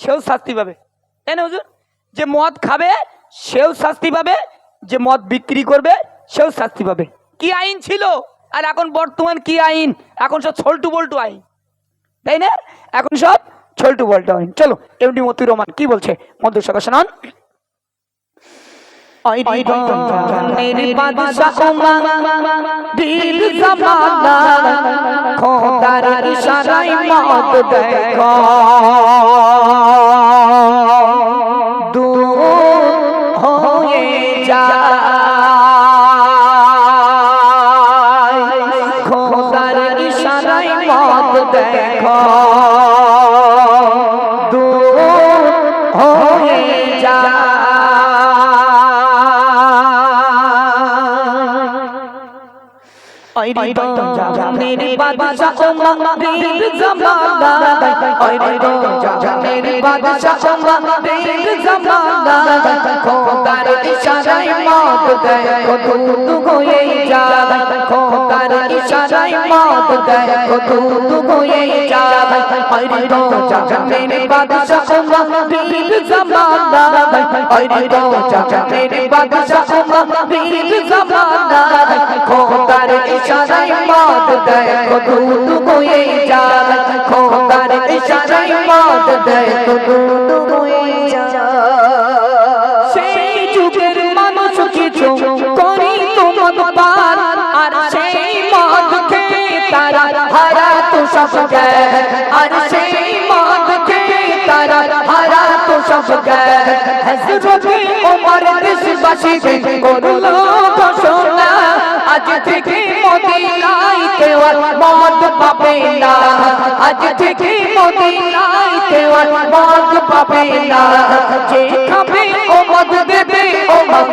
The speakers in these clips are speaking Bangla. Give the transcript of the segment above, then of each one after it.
সেও শাস্তি পাবে। তাই না হুজুর? যে মদ খাবে সেও শাস্তি পাবে। যে মদ বিক্রি করবে সেও শাস্তি পাবে। কি আইন ছিল? আর এখন বর্তমান কি আইন? এখন সব ছল্টু বল্টু আইন। তাই না? এখন সব ছল্টু বল্টু আইন। চলো এমনি মতুর রহমান কি বলছে? মধুর সকা শোনান। খোদার ইশারায় মত দেখো। যায়। খোদার ইশারায় মত দেখো। দূর যায়। ওই রে তো জানের বাদশা উম্মতের জামানা ওই জানের বাদশা উম্মতের জামানা খোদার ইশারায় মত দেয় কত হয়ে যায় খোদার ইশারায় মত দেয় কত হয়ে যায় ওই রে তো জানের বাদশা উম্মতের জামানা ওই রে তো জানের বাদশা জামানা খোদার ইশারায় মত দেয় কত হয়ে যায় খোদার ইশারায় মত দেয় কত হয়ে যায় তো সব জ্ঞান আর সেই মদ খেয়ে তারা হারা তো সব জ্ঞান হযরতে ওমর দেশবাসী করল ঘোষণা আজ থেকে মদিনায় কেউ আর মদ পাবে না আজ থেকে মদিনায় কেউ আর মদ পাবে না যে খাবে ও মদ দেবে ও মদ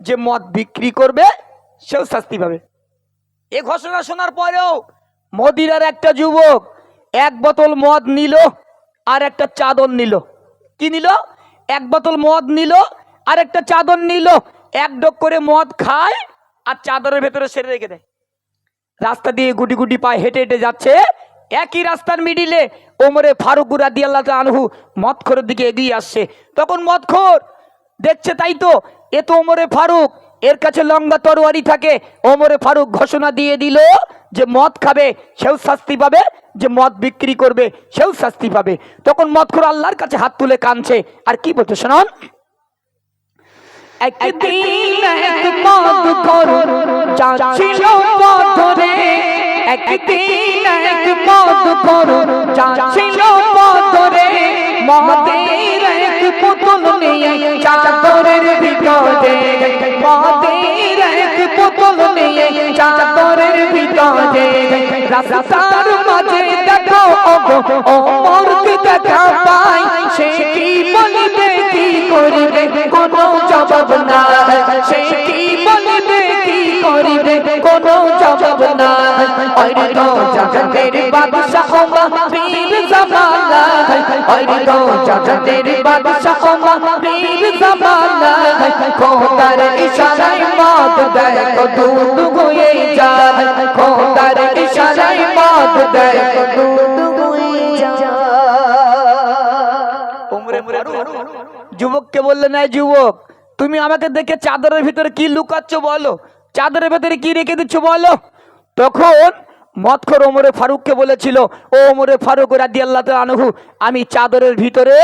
যে মদ বিক্রি করবে, সেও শাস্তি পাবে। এ ঘোষণা শোনার পরেও মদিরার একটা যুবক এক বোতল মদ নিল আর একটা চাদর নিল। কি নিল? এক বোতল মদ নিল আর একটা চাদর নিল। এক ডোক করে মদ খায় আর চাদরের ভেতরে সেরে রেখে দেয়। রাস্তা দিয়ে গুটি গুটি পায়ে হেঁটে হেঁটে যাচ্ছে। একই রাস্তার মিডিলে ওমরে ফারুক রাদি আল্লাহ আনহু মদখোরের দিকে এগিয়ে আসছে। তখন মদখোর দেখছে তাই তো এ তো ওমরে ফারুক, এর কাছে লম্বা তরোয়ারি থাকে। ওমরে ফারুক ঘোষণা দিয়ে দিল যে মদ খাবে, সেও শাস্তি পাবে, যে মদ বিক্রি করবে, সেও শাস্তি পাবে। তখন মদ মদখোর আল্লাহর কাছে হাত তুলে কাঁদছে। আর কি বলছে শোনান? একদিন এক মদ একদিন এক মদ মদের এক পুতুল নিয়ে চাদরের ভিতরে। মদের এক পুতুল নিয়ে চাদরের ভিতরে। রাস্তার মাঝে দেখো ও মূর্তি দেখা পাই। সে কি বলিবে, কি করিবে, কোনো জবাব না সে কি বলিবে, কি করিবে, কোনো জবাব না ওই তো জগতের যুবককে বললে না যুবক তুমি আমাকে দেখে চাদরের ভিতরে কি লুকাচ্ছ বলো? চাদরের ভিতরে কি রেখে দিচ্ছ বলো? তখন মৎখর ওমরে ফারুককে বলেছিল, ও ওমরে ফারুক রাদি আল্লাহ আনহু, আমি চাদরের ভিতরে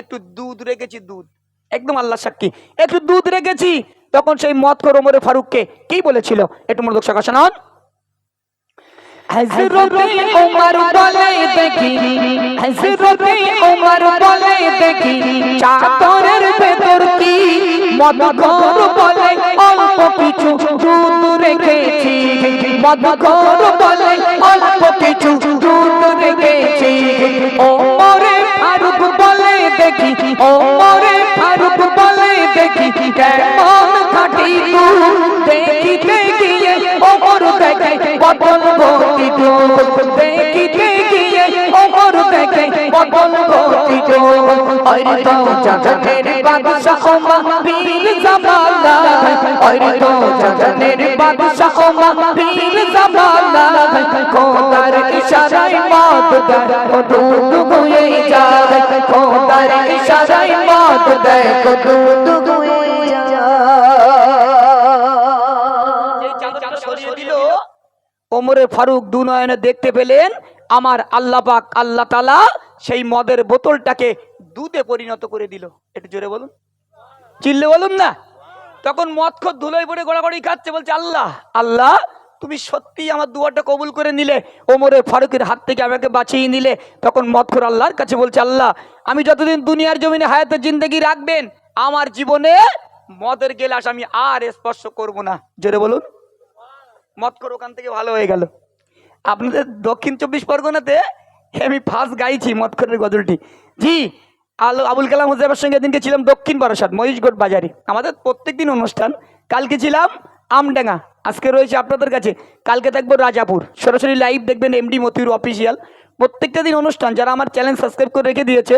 একটু দুধ রেখেছি, দুধ। একদম আল্লাহ সাক্ষী। একটু দুধ রেখেছি। তখন সেই মৎখর ওমরে ফারুককে কি বলেছিল? একটু মনোদক সকা শোনান। হজরতে দেখি, হজরতে ভেতর কি মদঘর বলে? মদঘর বলে অল্প কিছু দুধ রেখেছি। মরে ফারুক বলে দেখি, ওমরে ফারুক বলে দেখি, কেমন খাটি দেখি দেখিতে গিয়ে ওমর দেখে বদল তো জগতের বাদশাহ ওমর জামানা তো জগতের বাদশাহ জামানা খোদার ইশারায় যায়। খোদার ইশারায় ফারুক দু নয়নে দেখতে পেলেন আমার আল্লাহ পাক আল্লাহ তালা সেই মদের বোতলটাকে দুধে পরিণত করে দিল। একটু জোরে বলুন। চিল্লে বলুন না? তখন মদখর ধুলোয় পড়ে গড়াগড়ি খাচ্ছে, বলছে, আল্লাহ আল্লাহ, তুমি সত্যি আমার দুয়ারটা কবুল করে নিলে ওমরে ফারুকের হাত থেকে আমাকে বাঁচিয়ে নিলে? তখন মদখর আল্লাহর কাছে বলছে, আল্লাহ, আমি যতদিন দুনিয়ার জমিনে হায়াতের জিন্দগি রাখবেন, আমার জীবনে মদের গেলাস আমি আর স্পর্শ করব না। জোরে বলুন। মৎকর ওখান থেকে ভালো হয়ে গেল। আপনাদের দক্ষিণ চব্বিশ পরগনাতে আমি ফার্স্ট গাইছি মৎকরের গজলটি। জি, আলো, আবুল কালাম হুজাইবের সঙ্গে দিনকে ছিলাম দক্ষিণ বারাসাত মহিষগড় বাজারে। আমাদের প্রত্যেক দিন অনুষ্ঠান। কালকে ছিলাম আমডাঙ্গা। আজকে রয়েছে আপনাদের কাছে। কালকে থাকব রাজাপুর। সরাসরি লাইভ দেখবেন এমডি মতিউর অফিসিয়াল প্রত্যেকটা দিন অনুষ্ঠান, যারা আমার চ্যানেল সাবস্ক্রাইব করে রেখে দিয়েছে